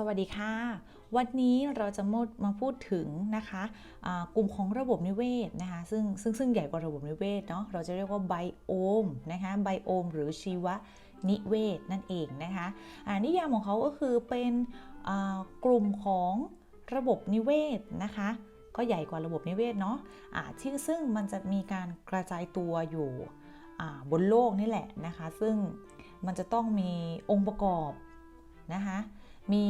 สวัสดีค่ะ วันนี้เราจะมามาพูดถึงนะคะอ่ากลุ่มของระบบนิเวศนะคะซึ่งซึ่งซึ่งใหญ่กว่าระบบนิเวศเนาะเราจะเรียกว่าไบโอมนะคะไบโอมหรือชีวนิเวศนั่นเองนะคะอ่านิยามของเขาก็คือเป็นกลุ่มของระบบนิเวศนะคะก็ใหญ่กว่าระบบนิเวศเนาะอ่าที่ซึ่งมันจะมีการกระจายตัวอยู่บนโลกนี่แหละนะคะ ซึ่งมันจะต้องมีองค์ประกอบนะคะ มี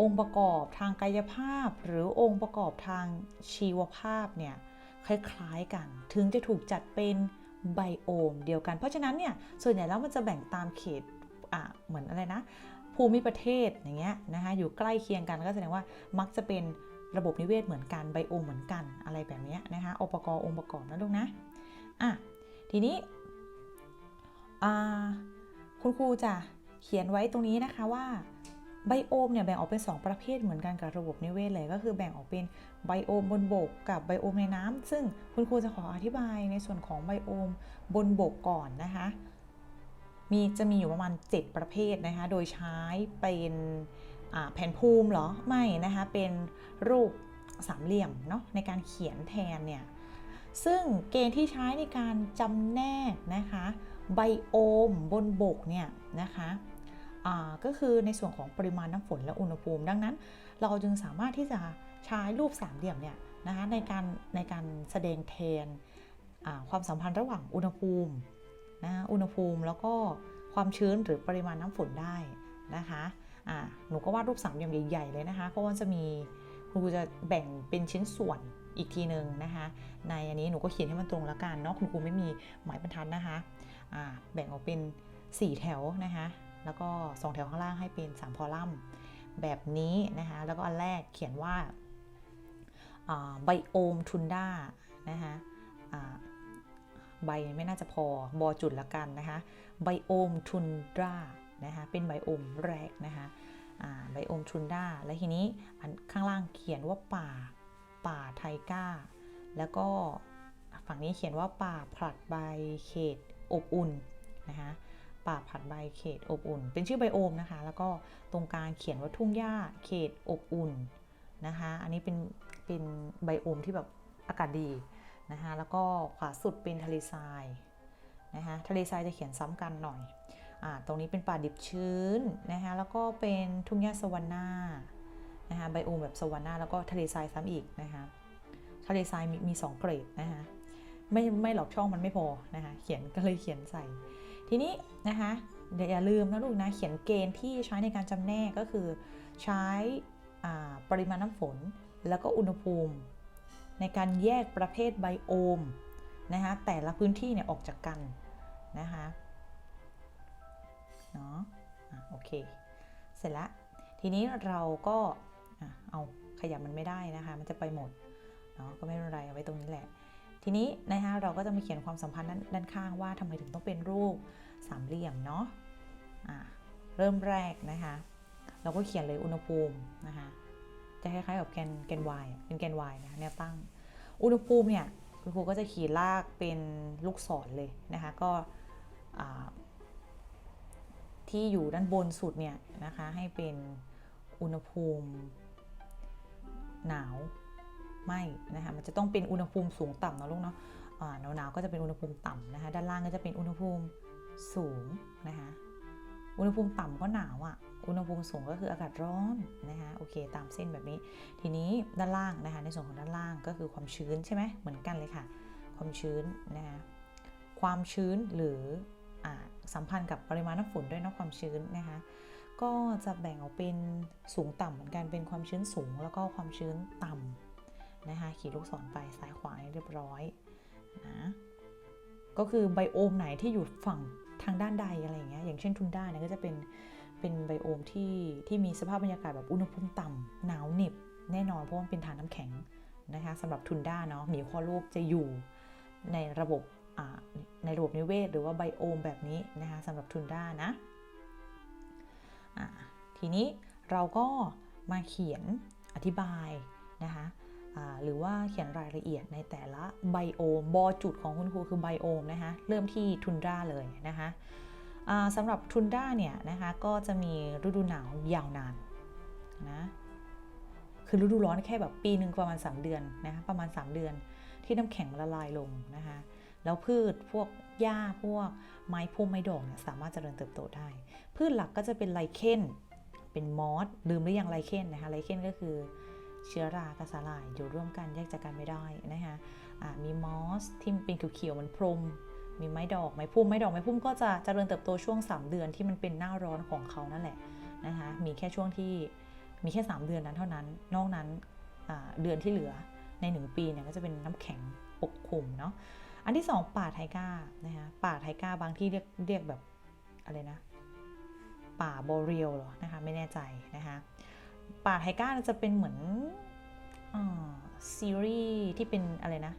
องค์ประกอบทางกายภาพ หรือองค์ประกอบทางชีวภาพเนี่ยคล้ายๆกัน ถึงจะถูกจัดเป็นไบโอมเดียวกัน เพราะฉะนั้นเนี่ยส่วนใหญ่แล้วมันจะแบ่งตามเขตอะเหมือนอะไรนะ ภูมิประเทศอย่างเงี้ยนะคะอยู่ใกล้เคียงกันก็แสดงว่ามักจะเป็นระบบนิเวศเหมือนกันไบโอมเหมือนกันอะไรแบบเนี้ยนะคะองค์ประกอบองค์ประกอบนะลูกนะอะทีนี้คุณครูจะเขียนไว้ตรงนี้นะคะว่า ไบโอมเนี่ยแบ่งออกเป็น 2 ประเภทเหมือนกันกับระบบนิเวศเลย ก็คือแบ่งออกเป็นไบโอมบนบกกับไบโอมในน้ำซึ่งคุณครูจะขออธิบายในส่วนของไบโอมบนบกก่อนนะคะ มีจะมีอยู่ประมาณ 7 ประเภทนะคะ โดยใช้เป็นแผนภูมิเหรอ ไม่นะคะ เป็นรูปสามเหลี่ยมเนาะในการเขียนแทนเนี่ย ซึ่งเกณฑ์ที่ใช้ในการจำแนกนะคะไบโอมบนบกเนี่ยนะคะ ก็คือในส่วนของปริมาณน้ำฝนและอุณหภูมิ ดังนั้น เราจึงสามารถที่จะใช้รูปสามเหลี่ยมเนี่ยนะคะในการในการแสดงแทนความสัมพันธ์ระหว่างอุณหภูมินะอุณหภูมิแล้วก็ความชื้นหรือปริมาณน้ำฝนได้นะคะหนูก็วาดรูปสามเหลี่ยมใหญ่ๆเลยนะคะ เพราะว่าจะมีครูจะแบ่งเป็นชิ้นส่วนอีกทีหนึ่งนะคะ ในอันนี้หนูก็เขียนให้มันตรงแล้วกันเนาะคุณครูไม่มีหมายบรรทัดนะคะอ่าแบ่งออกเป็น 4 แถวนะคะ แล้วก็ 2 แถวข้างล่างให้เป็น 3 คอลัมน์ แบบนี้นะคะ แล้วก็อันแรกเขียนว่าไบโอมทุนด้านะคะใบไม่น่าจะพอบอจุดละกันนะคะไบโอมทุนดรานะคะเป็นไบโอมแรกนะคะไบโอมทุนด้าและทีนี้อันข้างล่างเขียนว่าป่าป่าไทก้า แล้วก็ฝั่งนี้เขียนว่าป่าผลัดใบเขตอบอุ่นนะคะ ป่าผัดใบเขตอบอุ่น เป็นชื่อไบโอมนะคะ แล้วก็ตรงกลางเขียนว่าทุ่งหญ้าเขตอบอุ่นนะคะ อันนี้เป็นเป็นไบโอมที่แบบอากาศดีนะคะ แล้วก็ขวาสุดเป็นทะเลทรายนะคะทะเลทรายจะเขียนซ้ำกันหน่อยอ่าตรงนี้เป็นป่าดิบชื้นนะคะ แล้วก็เป็นทุ่งหญ้าสวรรณานะคะไบโอมแบบสวรรณาแล้วก็ทะเลทรายซ้ำอีกนะคะ ทะเลทรายมีมีสองเกรดนะคะ ไม่ไม่หลอกช่องมันไม่พอนะคะ เขียนก็เลยเขียนใส่ ทีนี้นะคะอย่าลืมนะลูกนะเขียนเกณฑ์ที่ใช้ในการจำแนกก็คือใช้ปริมาณน้ำฝน แล้วก็อุณหภูมิ ในการแยกประเภทไบโอมนะคะแต่ละพื้นที่เนี่ยออกจากกันนะคะเนาะโอเค เสร็จล้วทีนี้เราก็เอาขยับมันไม่ได้นะคะ มันจะไปหมดเนาะก็ไม่เป็นไรเอาไว้ตรงนี้แหละ ทีนี้นะคะเราก็จะมาเขียนความสัมพันธ์ด้านข้างว่าทำไมถึงต้องเป็นรูปสามเหลี่ยมเนาะะเริ่มแรกนะคะเราก็เขียนเลยอุณหภูมินะคะจะคล้ายๆกับแกนแกน y เป็นแกน y นะคะแนวตั้ง อุณหภูมิเนี่ยคุณครูก็จะขีดลากเป็นลูกศรเลยนะคะก็ที่อยู่ด้านบนสุดเนี่ยนะคะให้เป็นอุณหภูมิหนาว ไม่นะคะมันจะต้องเป็นอุณหภูมิสูงต่ำนะลูกเนาะหนาวหนาวก็จะเป็นอุณหภูมิต่ำนะคะด้านล่างก็จะเป็นอุณหภูมิสูงนะคะอุณหภูมิต่ำก็หนาวอะ่ะ อุณหภูมิสูงก็คืออากาศร้อนนะคะโอเคตามเส้นแบบนี้ ทีนี้ด้านล่างนะคะในส่วนของด้านล่างก็คือความชื้นใช่ไหมเหมือนกันเลยค่ะ ความชื้นนะคะความชื้นหรืออสัมพันธ์กับปริมาณน้ำฝนด้วยนะความชื้นนะคะก็จะแบ่งออกเป็นสูงต่ำเหมือนกันเป็นความชื้นสูงแล้วก็ความชื้นต่ำ นะคะขีดลูกศรไปซ้ายขวาเรียบร้อยนะก็คือไบโอมไหนที่อยู่ฝั่งทางด้านใดอะไรอย่างเงี้ยอย่างเช่นทุนด้าเนี่ยก็จะเป็นเป็นไบโอมที่ที่มีสภาพบรรยากาศแบบอุณหภูมิต่ำหนาวเหน็บแน่นอนเพราะมันเป็นฐานน้ำแข็งนะคะสำหรับทุนด้าเนาะหมีข้อโลกจะอยู่ในระบบในระบบนิเวศ หรือว่าไบโอมแบบนี้นะคะสำหรับทุนด้านะทีนี้เราก็มาเขียนอธิบายนะคะ หรือว่าเขียนรายละเอียดในแต่ละไบโอมบอจุดของคุณครูคือไบโอมนะคะเริ่มที่ทุนดราเลยนะคะสำหรับทุนดราเนี่ยนะคะก็จะมีฤดูหนาวยาวนานนะคือฤดูร้อนแค่แบบปีหนึ่งประมาณ 3 เดือนนะคะประมาณ 3 เดือนที่น้ำแข็งละลายลงนะคะแล้วพืชพวกหญ้าพวกไม้พุ่มไม้ดอกเนี่ยสามารถเจริญเติบโตได้ พืชหลักก็จะเป็นไลเคนเป็นมอสลืมหรือยังไลเคนนะคะไลเคนก็คือ เชื้อรากับสาหร่ายอยู่ร่วมกันแยกจากกันไม่ได้นะคะะมีมอสที่เป็นเขียวๆเหมันพรม มีไม้ดอกไม้พุ่มไม้ดอกไม้พุ่มก็จะเจริญเติบโตช่วง 3 เดือนที่มันเป็นหน้าร้อนของเขานั่นแหละนะคะมีแค่ช่วงที่มีแค่ 3 เดือนนั้นเท่านั้น นอกนั้นเดือนที่เหลือใน 1 ปีเนี่ยก็จะเป็นน้ำแข็งปกคลุมเนาะอันที่ 2 ป่าไทก้านะคะป่าไทก้าบางที่เรียกเรียกแบบอะไรนะป่าบอเรียลหรอนะคะไม่แน่ใจนะคะ ป่าไทก้าจะเป็นเหมือนซีรีส์ที่เป็นอะไรนะ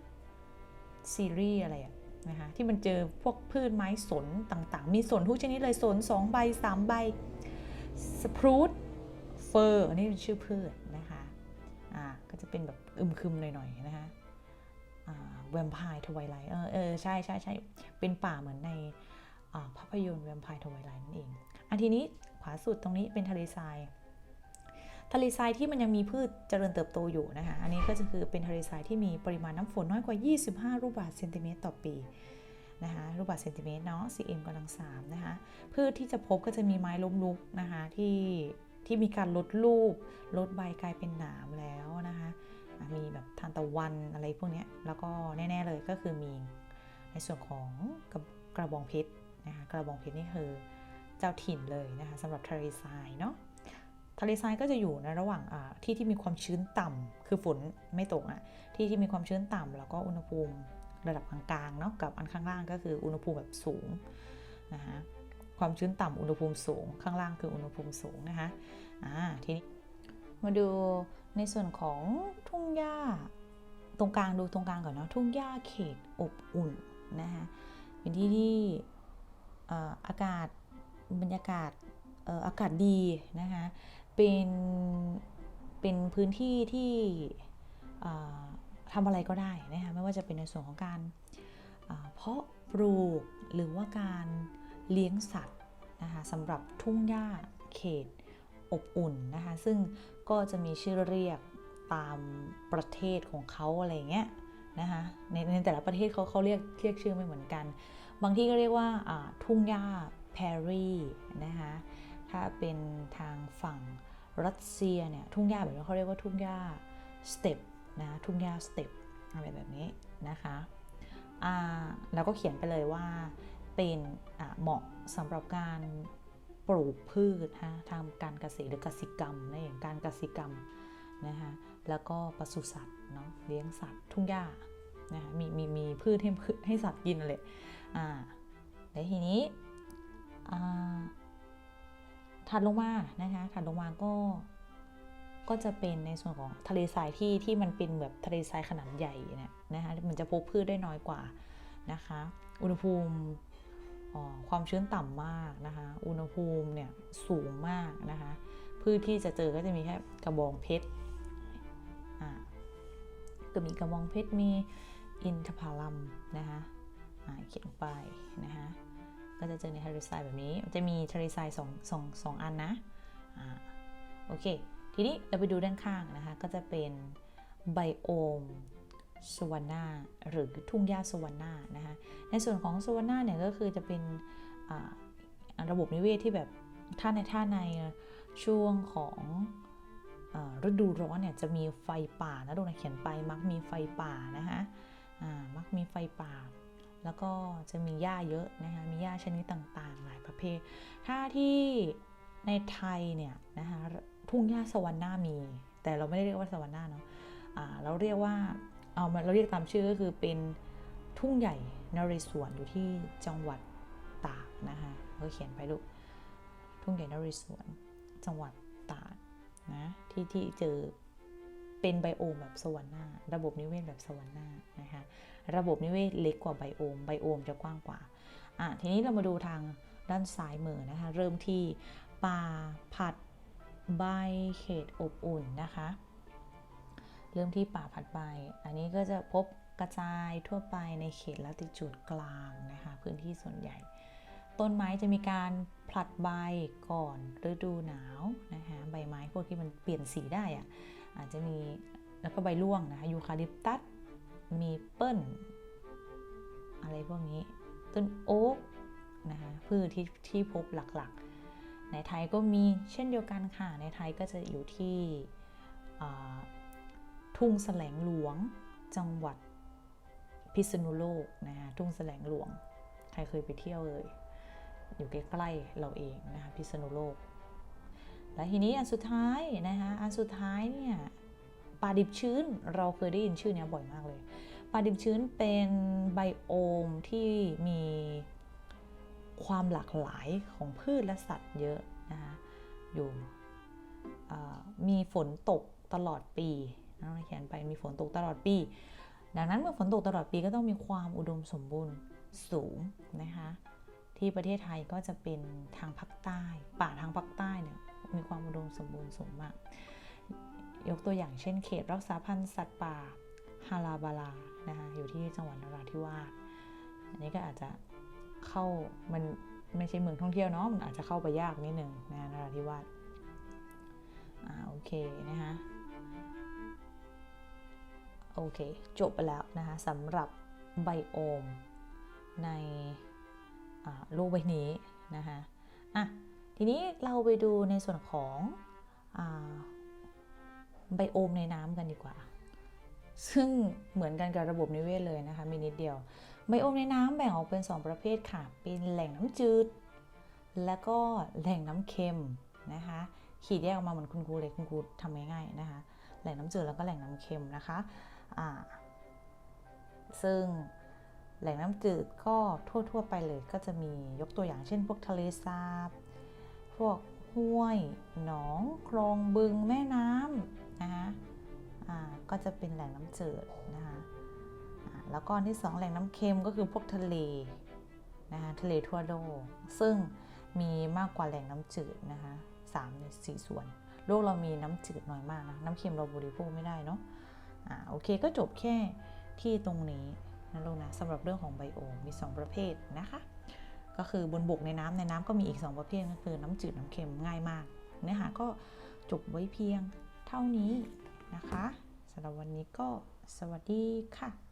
ซีรีส์อะไรอะนะคะที่มันเจอพวกพืชไม้สนต่างๆ มีสนทุกชนิดเลยสน2ใบ3ใบสปรูตเฟอร์อันนี้เป็นชื่อพืชนะคะอ่าก็จะเป็นแบบอึมครึมหน่อยๆนะคะแวมไพร์ทวายไลท์เออเออใช่ใช่ใช่เป็นป่าเหมือนในภาพยนตร์แวมไพร์ทวายไลท์นั่นเอง อันทีนี้ขวาสุดตรงนี้เป็นทะเลทราย ทะเลทรายที่มันยังมีพืชเจริญเติบโตอยู่นะคะอันนี้ก็จะคือเป็นทะเลทรายที่มีปริมาณน้ำฝนน้อยกว่า 25 ลูกบาศก์เซนติเมตรต่อปีนะคะลูกบาศก์เซนติเมตรเนาะ cm กำลัง3นะคะพืชที่จะพบก็จะมีไม้ล้มลุกนะคะที่ที่มีการลดรูปลดใบกลายเป็นหนามแล้วนะคะมีแบบทานตะวันอะไรพวกนี้แล้วก็แน่ ๆเลยก็คือมีในส่วนของกระกระบองเพชรนะคะกระบองเพชรนี่คือเจ้าถิ่นเลยนะคะสำหรับทะเลทรายเนาะ ทะเลทรายก็จะอยู่ในระหว่างที่ที่มีความชื้นต่ำคือฝนไม่ตกอะที่ที่มีความชื้นต่ำแล้วก็อุณหภูมิระดับกลางๆเนาะกับอันข้างล่างก็คืออุณหภูมิแบบสูงนะคะความชื้นต่ำอุณหภูมิสูง ข้างล่างคืออุณหภูมิสูงนะคะอ่าทีนี้มาดูในส่วนของทุ่งหญ้าตรงกลางดูตรงกลางก่อนเนาะทุ่งหญ้าเขตอบอุ่นนะคะเป็นที่ที่อากาศบรรยากาศอากาศดีนะคะ เป็นเป็นพื้นที่ที่ทำอะไรก็ได้นะคะไม่ว่าจะเป็นในส่วนของการเพาะปลูกหรือว่าการเลี้ยงสัตว์นะคะสำหรับทุ่งหญ้าเขตอบอุ่นนะคะซึ่งก็จะมีชื่อเรียกตามประเทศของเขาอะไรเงี้ยนะคะในในแต่ละประเทศเขาเขาเรียกเรียกชื่อไม่เหมือนกัน บางที่ก็เรียกว่าทุ่งหญ้าแพรีนะคะ ถ้าเป็นทางฝั่งรัสเซียเนี่ยทุ่งหญ้าแบบนี้เขาเรียกว่าทุ่งหญ้าสเต็ปนะทุ่งหญ้าสเต็ปอะไรแบบนี้นะคะแล้วก็เขียนไปเลยว่าเป็นเหมาะสำหรับการปลูกพืชฮะทำการเกษตรหรือกสิกรรมนะอย่างการเกษตรกรรมนะคะแล้วก็ปศุสัตว์เนาะเลี้ยงสัตว์ทุ่งหญ้านะคะมีมีมีพืชให้ให้สัตว์กินเลยอ่าแล้วทีนี้อ่า ถัดลงมานะคะถัดลงมาก็ก็จะเป็นในส่วนของทะเลทรายที่ที่มันเป็นแบบทะเลทรายขนาดใหญ่เนี่ยนะคะมันจะพบพืชได้น้อยกว่านะคะ อุณหภูมิความชื้นต่ำมากนะคะ อุณหภูมิเนี่ยสูงมากนะคะ พืชที่จะเจอก็จะมีแค่กระบองเพชรก็มีกระบองเพชรมีอินทผลัมนะคะเขียนไปนะคะ ก็จะเจอในทะเลทรายแบบนี้จะมีทะเลทรายสองสองสองอันนะโอเค ทีนี้เราไปดูด้านข้างนะคะ ก็จะเป็นไบโอมสวรรณาหรือทุ่งหญ้าสวรรณานะคะ ในส่วนของสวรรณาเนี่ยก็คือจะเป็นระบบนิเวศที่แบบถ้าในท่าในช่วงของฤดูร้อนเนี่ยจะมีไฟป่านะดูนะเขียนไปมักมีไฟป่านะคะมักมีไฟป่า แล้วก็จะมีหญ้าเยอะนะคะ มีหญ้าชนิดต่างๆ หลายประเภท ถ้าที่ในไทยเนี่ยนะคะทุ่งหญ้าสวรรณามี แต่เราไม่ได้เรียกว่าสวรรณาเนาะเราเรียกว่าเอาเราเรียกตามชื่อก็คือเป็นทุ่งใหญ่นเรศวรอยู่ที่จังหวัดตากนะคะเราเขียนไปลูกทุ่งใหญ่นเรศวรจังหวัดตากนะที่ที่เจอ เป็นไบโอมแบบสวรรค์หน้า ระบบนิเวศแบบสวรรค์หน้านะคะระบบนิเวศเล็กกว่าไบโอมไบโอมจะกว้างกว่าอะทีนี้เรามาดูทางด้านซ้ายมือนะคะ เริ่มที่ป่าผัดใบเขตอบอุ่นนะคะ เริ่มที่ป่าผัดใบ อันนี้ก็จะพบกระจายทั่วไปในเขตละติจูดกลางนะคะ พื้นที่ส่วนใหญ่ ต้นไม้จะมีการผลัดใบก่อนฤดูหนาวนะคะ ใบไม้พวกที่มันเปลี่ยนสีได้อะ อาจจะมีแล้วก็ใบร่วงนะคะยูคาลิปตัสมีเปิ้ลอะไรพวกนี้ ต้นโอ๊กนะคะพืชที่ที่พบหลักๆ ในไทยก็มีเช่นเดียวกันค่ะ ในไทยก็จะอยู่ที่ทุ่งแสลงหลวงจังหวัดพิษณุโลกนะคะทุ่งแสลงหลวง ใครเคยไปเที่ยวเลย อยู่ใกล้ๆเราเองนะคะพิษณุโลก และทีนี้อันสุดท้ายนะคะอันสุดท้ายเนี่ยป่าดิบชื้นเราเคยได้ยินชื่อเนี้ยบ่อยมากเลยป่าดิบชื้นเป็นไบโอมที่มีความหลากหลายของพืชและสัตว์เยอะนะคะอยู่มีฝนตกตลอดปีน้องเขียนไปมีฝนตกตลอดปี ดังนั้นเมื่อฝนตกตลอดปีก็ต้องมีความอุดมสมบูรณ์สูงนะคะที่ประเทศไทยก็จะเป็นทางภาคใต้ ป่าทางภาคใต้เนี่ย มีความอุดมสมบูรณ์สูงมาก ยกตัวอย่างเช่นเขตรักษาพันธุ์สัตว์ป่าฮาราบาลานะคะอยู่ที่จังหวัดนราธิวาสอันนี้ก็อาจจะเข้ามันไม่ใช่เมืองท่องเที่ยวเนาะมันอาจจะเข้าไปยากนิดนึงนะนราธิวาสอ่าโอเคนะคะโอเค จบไปแล้วนะคะสำหรับไบโอมในโลกใบนี้นะคะอะ ทีนี้เราไปดูในส่วนของอไบโอมในน้ำกันดีกว่า ซึ่งเหมือนกันกับระบบนิเวศเลยนะคะมีนิดเดียว ไบโอมในน้ำแบ่งออกเป็น 2 ประเภทค่ะ เป็นแหล่งน้ำจืด และก็แหล่งน้ำเค็มนะคะ ขีดแยกออกมาเหมือนคุณครูเลยคุณครูทำง่ายๆนะคะ แหล่งน้ำจืดแล้วก็แหล่งน้ำเค็มนะคะซึ่งแหล่งน้ำจืดก็ทั่ว ๆ ไปเลยก็จะมียกตัวอย่างเช่น พวกทะเลสาบ พวกห้วย หนองคลองบึงแม่น้ำนะคะอ่าก็จะเป็นแหล่งน้ำจืดนะคะแล้วก็ที่สองแหล่งน้ำเค็มก็คือพวกทะเลนะคะทะเลทั่วโลกซึ่งมีมากกว่าแหล่งน้ำจืดนะคะสามในสี่ส่วน โลกเรามีน้ำจืดน้อยมากนะน้ำเค็มเราบริโภคไม่ได้เนาะอ่าโอเคก็จบแค่ที่ตรงนี้นะลูกนะสำหรับเรื่องของไบโอมมี2 ประเภทนะคะ ก็คือบนบกในน้ำในน้ำก็มีอีก 2 ประเภทก็คือน้ำจืดน้ำเค็มง่ายมาก เนื้อหาก็จบไว้เพียงเท่านี้นะคะสำหรับวันนี้ก็สวัสดีค่ะ